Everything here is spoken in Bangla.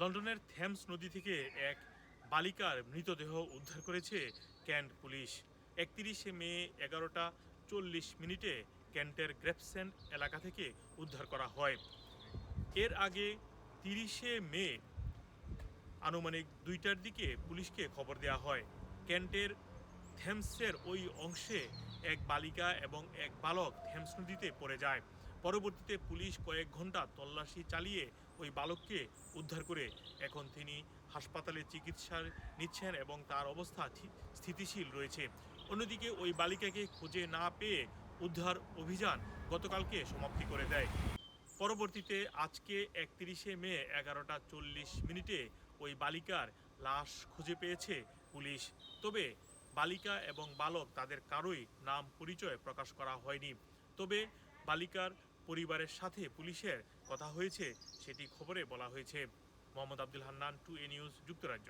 লন্ডনের থেমস নদী থেকে এক বালিকার মৃতদেহ উদ্ধার করেছে ক্যান্ট পুলিশ। একত্রিশে মে এগারোটা চল্লিশ মিনিটে ক্যান্টের গ্রেপসেন্ট এলাকা থেকে উদ্ধার করা হয়। এর আগে তিরিশে মে আনুমানিক দুইটার দিকে পুলিশকে খবর দেওয়া হয়। ক্যান্টের থেমসের ওই অংশে এক বালিকা এবং এক বালক থেমস নদীতে পড়ে যায়। পরবর্তীতে পুলিশ কয়েক ঘণ্টা তল্লাশি চালিয়ে ওই বালককে উদ্ধার করে এখন তিনি হাসপাতালে চিকিৎসা নিচ্ছেন এবং তার অবস্থা স্থিতিশীল রয়েছে। অন্যদিকে ওই বালিকাকে খুঁজে না পেয়ে উদ্ধার অভিযান গতকালকে সমাপ্তি করে দেয়। পরবর্তীতে আজকে একত্রিশে মে এগারোটা চল্লিশ মিনিটে ওই বালিকার লাশ খুঁজে পেয়েছে পুলিশ। তবে বালিকা এবং বালক তাদের কারোই নাম পরিচয় প্রকাশ করা হয়নি। তবে বালিকার পরিবারের সাথে পুলিশের কথা হয়েছে, সেটি খবরে বলা হয়েছে। Mohammad Abdul Hannan to a news যুক্তরাজ্য।